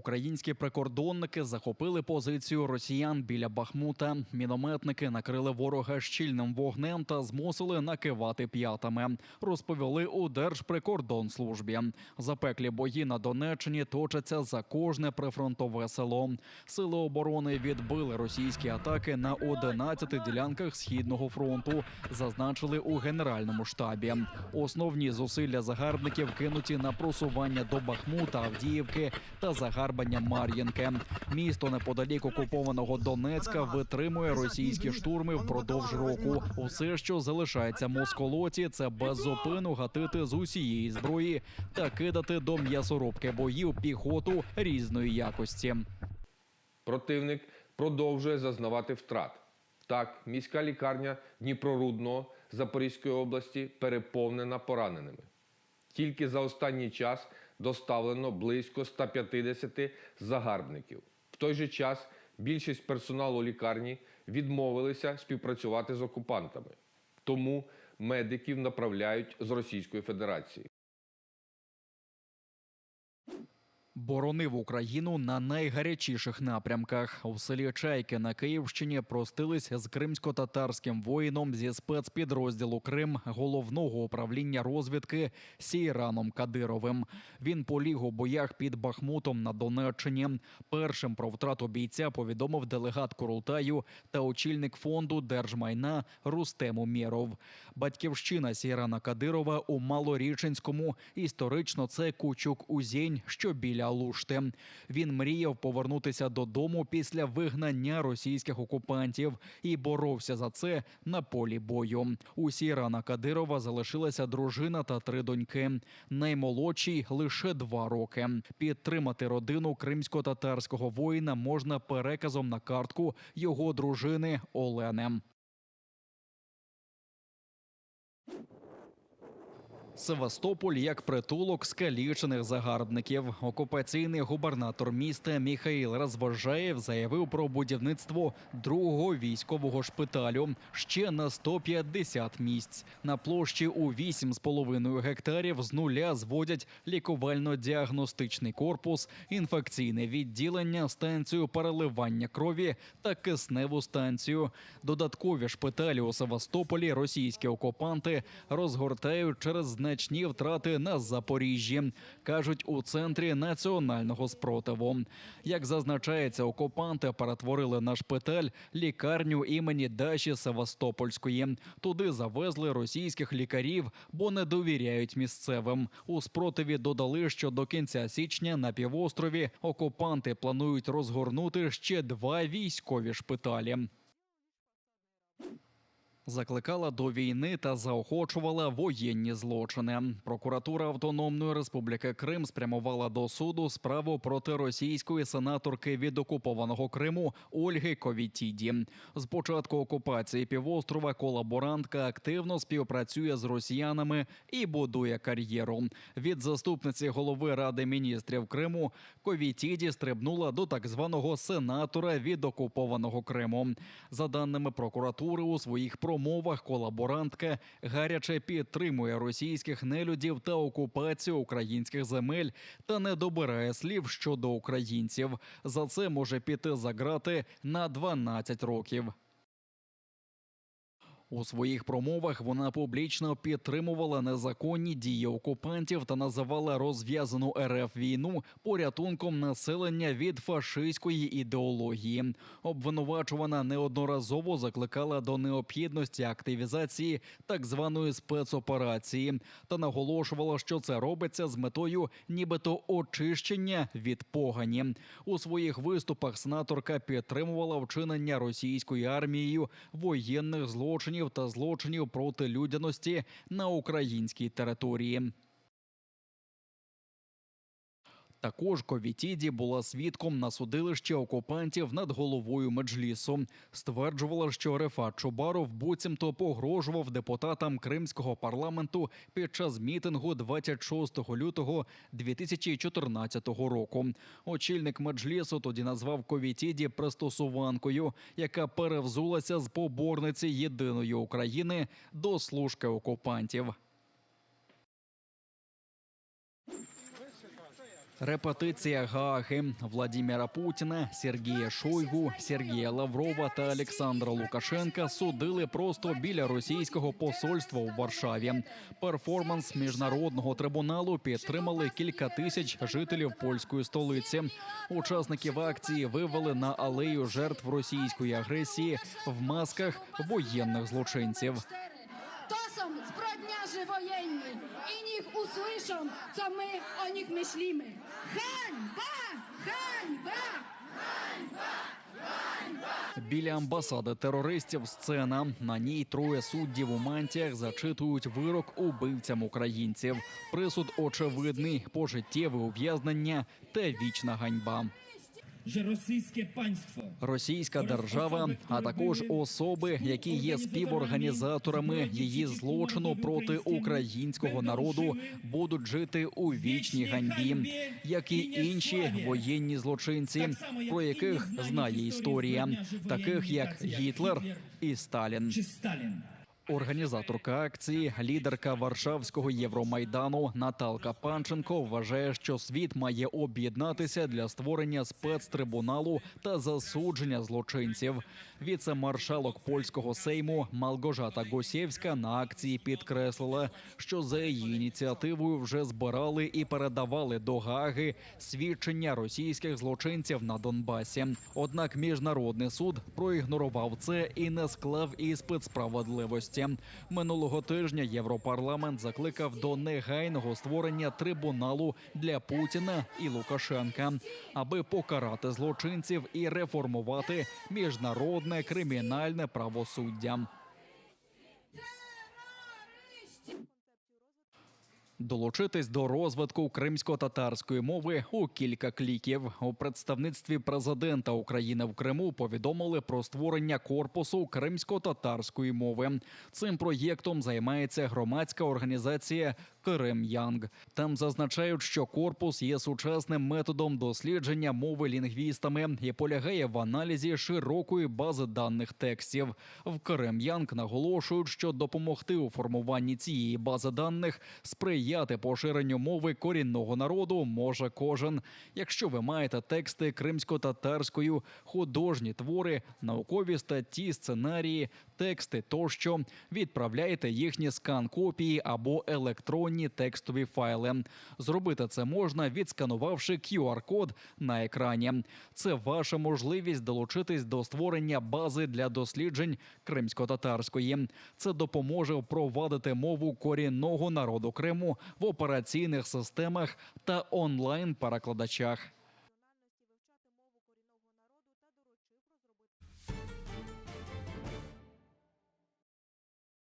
Українські прикордонники захопили позицію росіян біля Бахмута. Мінометники накрили ворога щільним вогнем та змусили накивати п'ятами. Розповіли у Держприкордонслужбі. Запеклі бої на Донеччині точаться за кожне прифронтове село. Сили оборони відбили російські атаки на 11 ділянках східного фронту. Зазначили у генеральному штабі. Основні зусилля загарбників кинуті на просування до Бахмута, Авдіївки та загарбання Мар'їнки. Місто неподалік окупованого Донецька витримує російські штурми впродовж року. Усе, що залишається москолоті, це без зупину гатити з усієї зброї та кидати до м'ясорубки боїв піхоту різної якості. Противник продовжує зазнавати втрат. Так, міська лікарня Дніпрорудного Запорізької області переповнена пораненими. Тільки за останній час доставлено близько 150 загарбників. В той же час більшість персоналу лікарні відмовилися співпрацювати з окупантами. Тому медиків направляють з Російської Федерації. Боронив Україну на найгарячіших напрямках. У селі Чайки на Київщині простились з кримсько-татарським воїном зі спецпідрозділу Крим головного управління розвідки Сійраном Кадировим. Він поліг у боях під Бахмутом на Донеччині. Першим про втрату бійця повідомив делегат Курултаю та очільник фонду держмайна Рустем Умєров. Батьківщина Сійрана Кадирова у Малоріченському. Історично це Кучук Узінь, що біля Алушти. Він мріяв повернутися додому після вигнання російських окупантів і боровся за це на полі бою. У Сірана Кадирова залишилася дружина та три доньки. Наймолодшій лише два роки. Підтримати родину кримсько-татарського воїна можна переказом на картку його дружини Олени. Севастополь як притулок скалічених загарбників. Окупаційний губернатор міста Міхаїл Розважаєв заявив про будівництво другого військового шпиталю ще на 150 місць. На площі у 8,5 гектарів з нуля зводять лікувально-діагностичний корпус, інфекційне відділення, станцію переливання крові та кисневу станцію. Додаткові шпиталі у Севастополі російські окупанти розгортають через значні втрати на Запоріжжі, кажуть у центрі національного спротиву. Як зазначається, окупанти перетворили на шпиталь лікарню імені Даші Севастопольської. Туди завезли російських лікарів, бо не довіряють місцевим. У спротиві додали, що до кінця січня на півострові окупанти планують розгорнути ще два військові шпиталі. Закликала до війни та заохочувала воєнні злочини. Прокуратура Автономної Республіки Крим спрямувала до суду справу проти російської сенаторки від окупованого Криму Ольги Ковітіді. З початку окупації півострова колаборантка активно співпрацює з росіянами і будує кар'єру. Від заступниці голови ради міністрів Криму Ковітіді стрибнула до так званого сенатора від окупованого Криму. За даними прокуратури, у своїх промовах колаборантка гаряче підтримує російських нелюдів та окупацію українських земель та не добирає слів щодо українців. За це може піти за грати на 12 років. У своїх промовах вона публічно підтримувала незаконні дії окупантів та називала розв'язану РФ війну порятунком населення від фашистської ідеології. Обвинувачувана неодноразово закликала до необхідності активізації так званої спецоперації та наголошувала, що це робиться з метою нібито очищення від погані. У своїх виступах сенаторка підтримувала вчинення російською армією воєнних злочинів та злочинів проти людяності на українській території. Також Ковітіді була свідком на судилищі окупантів над головою меджлісу. Стверджувала, що Рефат Чубаров буцімто погрожував депутатам кримського парламенту під час мітингу 26 лютого 2014 року. Очільник меджлісу тоді назвав Ковітіді пристосуванкою, яка перевзулася з поборниці єдиної України до служки окупантів. Репетиція Гааги Владіміра Путіна, Сергія Шойгу, Сергія Лаврова та Олександра Лукашенка судили просто біля російського посольства у Варшаві. Перформанс міжнародного трибуналу підтримали кілька тисяч жителів польської столиці. Учасників акції вивели на алею жертв російської агресії в масках воєнних злочинців. Są zbrodniarze wojenni i что мы о них myślimy. Hańba! Hańba! Біля амбасади терористів сцена. На ній троє суддів у мантіях зачитують вирок убивцям українців. Присуд очевидний, пожиттєве ув'язнення та вічна ганьба. Російська держава, а також особи, які є співорганізаторами її злочину проти українського народу, будуть жити у вічній ганьбі, як і інші воєнні злочинці, про яких знає історія, таких як Гітлер і Сталін. Організаторка акції, лідерка Варшавського Євромайдану Наталка Панченко вважає, що світ має об'єднатися для створення спецтрибуналу та засудження злочинців. Віце-маршалок польського сейму Малгожата Госєвська на акції підкреслила, що за її ініціативою вже збирали і передавали до Гаги свідчення російських злочинців на Донбасі. Однак міжнародний суд проігнорував це і не склав іспит справедливості. Минулого тижня Європарламент закликав до негайного створення трибуналу для Путіна і Лукашенка, аби покарати злочинців і реформувати міжнародне кримінальне правосуддя. Долучитись до розвитку кримсько-татарської мови у кілька кліків у представництві президента України в Криму повідомили про створення корпусу кримсько-татарської мови. Цим проєктом займається громадська організація Крим Янг. Там зазначають, що корпус є сучасним методом дослідження мови лінгвістами і полягає в аналізі широкої бази даних текстів. В Крим Янг наголошують, що допомогти у формуванні цієї бази даних сприяти поширенню мови корінного народу може кожен. Якщо ви маєте тексти кримсько-татарською, художні твори, наукові статті, сценарії, тексти тощо, відправляйте їхні скан-копії або електронні текстові файли. Зробити це можна, відсканувавши QR-код на екрані. Це ваша можливість долучитись до створення бази для досліджень кримсько-татарської. Це допоможе впровадити мову корінного народу Криму в операційних системах та онлайн перекладачах.